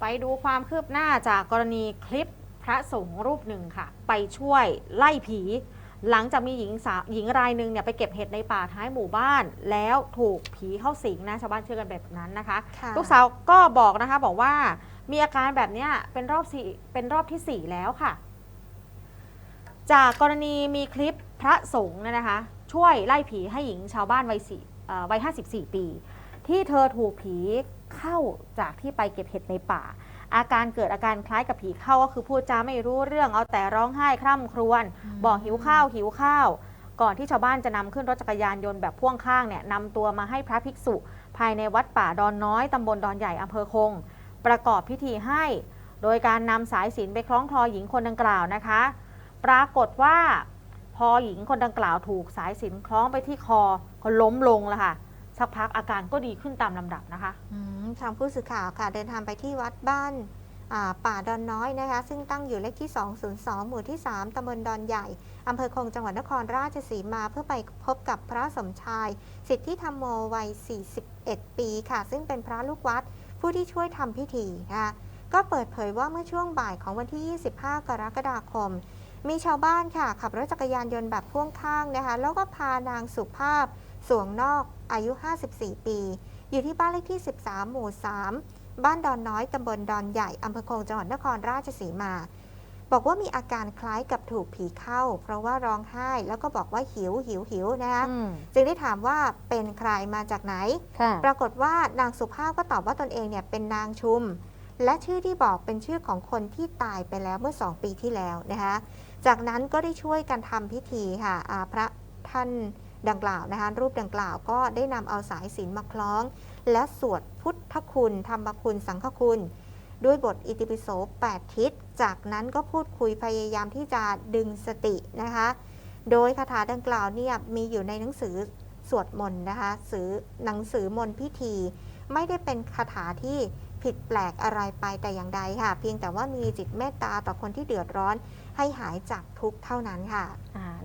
ไปดูความคืบหน้าจากกรณีคลิปพระสงฆ์รูปหนึ่งค่ะ ไปช่วยไล่ผี หลังจากมีหญิงสาวหญิงรายหนึ่งเนี่ยไปเก็บเห็ดในป่าท้ายหมู่บ้าน แล้วถูกผีเข้าสิงนะชาวบ้านเชื่อกันแบบนั้นนะคะค่ะลูกสาวก็บอกนะคะบอกว่ามีอาการแบบเนี้ยเป็นรอบสี่เป็นรอบที่สี่แล้วค่ะ จากกรณีมีคลิปพระสงฆ์เนี่ยนะคะ ช่วยไล่ผีให้หญิงชาวบ้านวัยสี่เอ่อวัย54 ปี ที่เธอถูกผี เข้าจากที่ไปเก็บเห็ดในป่า อาการเกิดอาการคล้ายกับผีเข้าก็คือพูดจาไม่รู้เรื่องเอาแต่ร้องไห้คร่ำครวญบอกหิวข้าวหิวข้าว ก่อนที่ชาวบ้านจะนำขึ้นรถจักรยานยนต์แบบพ่วงข้างเนี่ยนำตัวมาให้พระภิกษุ ภายในวัดป่าดอนน้อยตำบลดอนใหญ่อำเภอคง ประกอบพิธีให้ โดยการนำสายสิญจนไปคล้องคอหญิงคนดังกล่าวนะคะ ปรากฏว่าพอหญิงคนดังกล่าวถูกสายสิญจนคล้องไปที่คอก็ล้มลงแล้วค่ะ สักพักอาการก็ดีขึ้นตามลำดับนะคะ อืมทางผู้สื่อข่าวค่ะ เดินทางไปที่วัดบ้านอ่าป่าดอนน้อยนะคะ ซึ่งตั้งอยู่เลขที่ 202 หมู่ที่ 3 ตำบลดอนใหญ่ อำเภอคงจังหวัดนครราชสีมา เพื่อไปพบกับพระสมชาย สิทธิธรรมโมวัย 41 ปีค่ะ ซึ่งเป็นพระลูกวัดผู้ที่ช่วยทำพิธีนะคะก็เปิดเผยว่าเมื่อช่วงบ่ายของวันที่ 25 กรกฎาคม มีชาวบ้านค่ะ ขับรถจักรยานยนต์แบบพ่วงข้างนะคะ แล้วก็พานางสุภาพ สวงนอก อายุ 54 ปี อยู่ที่บ้านเลขที่ 13 หมู่ 3 บ้านดอนน้อยตำบลดอนใหญ่อำเภอคงจังหวัดนครราชสีมา บอกว่ามีอาการคล้ายกับถูกผีเข้า เพราะว่าร้องไห้แล้วก็บอกว่าหิวหิวหิวนะคะอืมจึงได้ถามว่าเป็นใครมาจากไหนค่ะปรากฏว่านางสุภาพก็ตอบว่าตนเองเนี่ยเป็นนางชุม และชื่อที่บอกเป็นชื่อของคนที่ตายไปแล้วเมื่อ 2 ปีที่แล้วนะคะจากนั้นก็ได้ช่วยกันทำพิธีค่ะอ่าพระท่าน ดังกล่าวนะคะรูปดังกล่าวก็ได้นำเอาสายสิญจนมาคล้อง และสวดพุทธคุณ ธรรมคุณ สังฆคุณ ด้วยบทอิติปิโส 8 ทิศ จากนั้นก็พูดคุยพยายามที่จะดึงสตินะคะ โดยคาถาดังกล่าวเนี่ยมีอยู่ในหนังสือสวดมนต์นะคะสือหนังสือมนต์พิธี ไม่ได้เป็นคาถาที่ ผิดแปลกอะไรไปแต่อย่างใดค่ะ เพียงแต่ว่ามีจิตเมตตาต่อคนที่เดือดร้อนให้หายจากทุกข์เท่านั้นค่ะ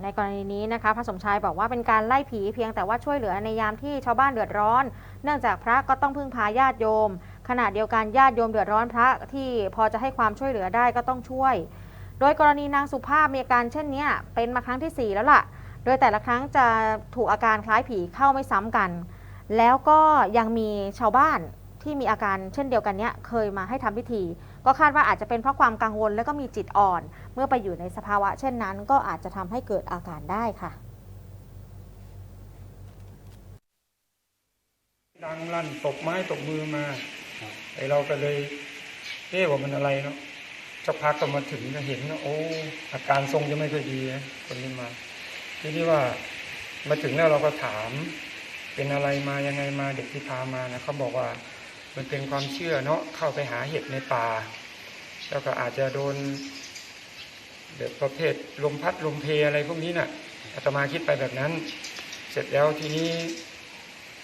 ในกรณีนี้นะคะพระสมชายบอกว่าเป็นการไล่ผีเพียงแต่ว่าช่วยเหลือในยามที่ชาวบ้านเดือดร้อน เนื่องจากพระก็ต้องพึ่งพาญาติโยม ขณะเดียวกันญาติโยมเดือดร้อนพระที่พอจะให้ความช่วยเหลือได้ก็ต้องช่วย โดยกรณีนางสุภาพมีอาการเช่นนี้เป็นมาครั้งที่ 4 แล้วล่ะ โดยแต่ละครั้งจะถูกอาการคล้ายผีเข้าไม่ซ้ำกัน แล้วก็ยังมีชาวบ้าน ที่มีอาการเช่นเดียวกันเนี้ยเคยมาให้ทำพิธี ก็คาดว่าอาจจะเป็นเพราะความกังวลและก็มีจิตอ่อน เมื่อไปอยู่ในสภาวะ เช่นนั้น ก็อาจจะทำให้เกิดอาการได้ค่ะ ดังลั่นตบไม้ตบมือมาไอเราก็เลยเอ๊ะว่ามันอะไรเนาะสักพักก็มาถึงก็เห็นว่าโอ้อาการทรงจะไม่ค่อยดีนะคนนี้มาทีนี้ว่ามาถึงแล้วเราก็ถามเป็นอะไรมายังไงมาเด็กที่พามานะเขาบอกว่า มันเป็นความเชื่อเนาะเข้าไปหาเห็ดในป่า แล้วก็อาจจะโดนแบบประเภทลมพัดลมเพอะไรพวกนี้น่ะอาตมาคิดไปแบบนั้น เสร็จแล้วทีนี้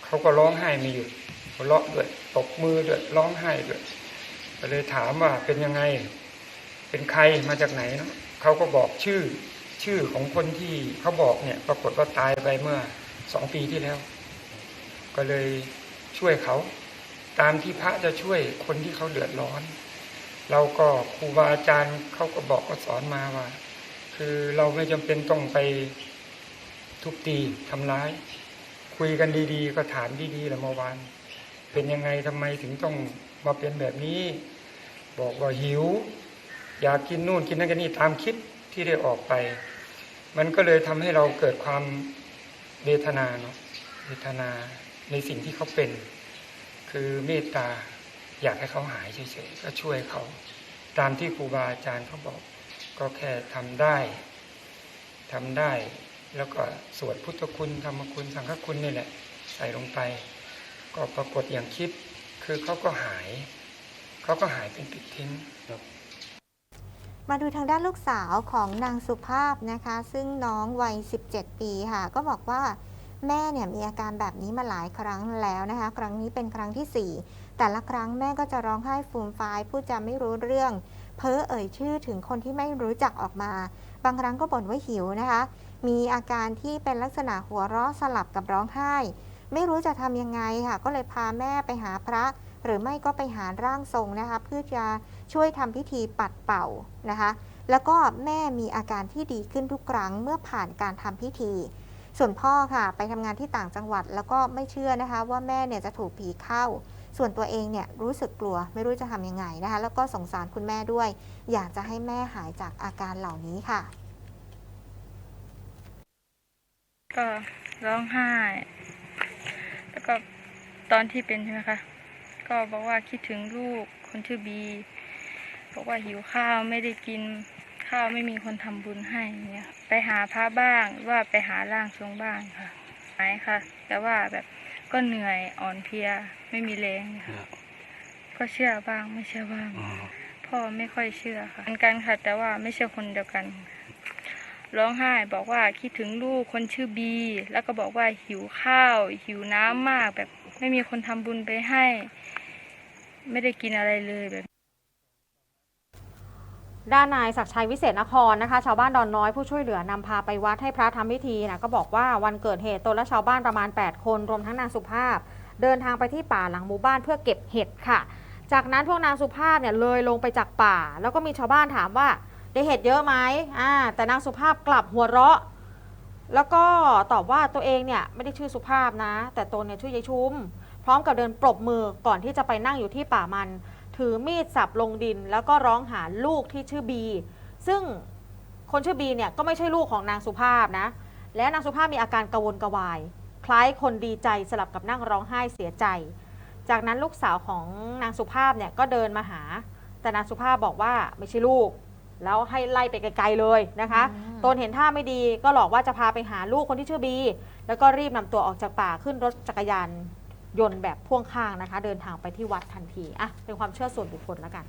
เขาก็ร้องไห้ไม่หยุดหัวเราะด้วยตบมือด้วยร้องไห้ด้วยก็เลยถามว่าเป็นยังไง เป็นใครมาจากไหนเนาะเขาก็บอกชื่อชื่อของคนที่เขาบอกเนี่ย ปรากฏว่าตายไปเมื่อสองปีที่แล้ว ก็เลยช่วยเขา ตามที่พระจะช่วยคนที่เขาเดือดร้อน เราก็ครูบาอาจารย์เขาก็บอกก็สอนมาว่า คือเราไม่จำเป็นต้องไปทุบตีทำร้าย คุยกันดีๆ ก็ถามดีๆแหละเมื่อวานเป็นยังไงทำไมถึงต้องมาเป็นแบบนี้ บอกว่าหิว อยากกินนู่นกินนั่นกินนี่ตามคิดที่ได้ออกไป มันก็เลยทำให้เราเกิดความเวทนาเนาะเวทนาในสิ่งที่เขาเป็น คือเมตตาอยากให้เขาหายเฉยๆก็ช่วยเขาตามที่ครูบาอาจารย์เขาบอก ก็แค่ทำได้ทำได้ แล้วก็สวดพุทธคุณธรรมคุณสังฆคุณนี่แหละ ใส่ลงไป ก็ปรากฏอย่างคิด คือเขาก็หายเขาก็หายเป็นปิดทิ้งมาดูทางด้านลูกสาวของนางสุภาพนะคะ ซึ่งน้องวัย 17 ปีค่ะ ก็บอกว่า แม่เนี่ยมีอาการแบบนี้มาหลายครั้งแล้วนะคะ ครั้งนี้เป็นครั้งทีสี่ 4 แต่ละครั้งแม่ก็จะร้องไห้ฟูมฟายพูดจาไม่รู้เรื่อง เพ้อเอ่ยชื่อถึงคนที่ไม่รู้จักออกมา บางครั้งก็บ่นว่าหิวนะคะ มีอาการที่เป็นลักษณะหัวเราะสลับกับร้องไห้ ไม่รู้จะทำยังไงค่ะ ก็เลยพาแม่ไปหาพระ หรือไม่ก็ไปหาร่างทรงนะคะ เพื่อจะช่วยทำพิธีปัดเป่านะคะ แล้วก็แม่มีอาการที่ดีขึ้นทุกครั้งเมื่อผ่านการทำพิธี ส่วนพ่อค่ะ ไปทำงานที่ต่างจังหวัด แล้วก็ไม่เชื่อนะคะ ว่าแม่เนี่ยจะถูกผีเข้า ส่วนตัวเองเนี่ยรู้สึกกลัวไม่รู้จะทำยังไงนะคะ แล้วก็สงสารคุณแม่ด้วย อยากจะให้แม่หายจากอาการเหล่านี้ค่ะ ก็ร้องไห้ แล้วก็ตอนที่เป็นใช่ไหมคะ ก็บอกว่าคิดถึงลูกคนชื่อบี บอกว่าหิวข้าวไม่ได้กิน ข้าวไม่มีคนทำบุญให้อย่างเงี้ยไปหาพระบ้างว่าไปหาร่างทรงบ้างค่ะหายค่ะ แต่ว่าแบบก็เหนื่อยอ่อนเพลียไม่มีแรงเนี่ยค่ะก็เชื่อบ้างไม่เชื่อบ้างอ๋อพ่อไม่ค่อยเชื่อค่ะเหมือนกันค่ะ แต่ว่าไม่ใช่คนเดียวกัน ร้องไห้บอกว่าคิดถึงลูกคนชื่อบี แล้วก็บอกว่าหิวข้าว หิวน้ำมากแบบไม่มีคนทำบุญไปให้ ไม่ได้กินอะไรเลยแบบ ด้านนายศักชัยวิเศษนครนะคะ ชาวบ้านดอนน้อยผู้ช่วยเหลือนำพาไปวัดให้พระทำพิธีนะก็บอกว่าวันเกิดเหตุตนและชาวบ้านประมาณ 8 คนรวมทั้งนางสุภาพ เดินทางไปที่ป่าหลังหมู่บ้านเพื่อเก็บเห็ดค่ะ จากนั้นพวกนางสุภาพเนี่ยเลยลงไปจากป่า แล้วก็มีชาวบ้านถามว่าได้เห็ดเยอะไหมอ่าแต่นางสุภาพกลับหัวเราะ แล้วก็ตอบว่าตัวเองเนี่ยไม่ได้ชื่อสุภาพนะ แต่ตนเนี่ยชื่อยายชุม พร้อมกับเดินปรบมือก่อนที่จะไปนั่งอยู่ที่ป่ามัน ถือมีดสับลงดิน แล้วก็ร้องหาลูกที่ชื่อบี ซึ่งคนชื่อบีเนี่ยก็ไม่ใช่ลูกของนางสุภาพนะ และนางสุภาพมีอาการกระวนกระวาย คล้ายคนดีใจสลับกับนั่งร้องไห้เสียใจ จากนั้นลูกสาวของนางสุภาพเนี่ยก็เดินมาหา แต่นางสุภาพบอกว่าไม่ใช่ลูก แล้วให้ไล่ไปไกลๆเลยนะคะอืมตนเห็นท่าไม่ดีก็หลอกว่าจะพาไปหาลูกคนที่ชื่อบี แล้วก็รีบนำตัวออกจากป่าขึ้นรถจักรยาน ยนต์แบบพ่วงข้างนะคะ เดินทางไปที่วัดทันทีอะเป็นความเชื่อส่วนบุคคลแล้วกัน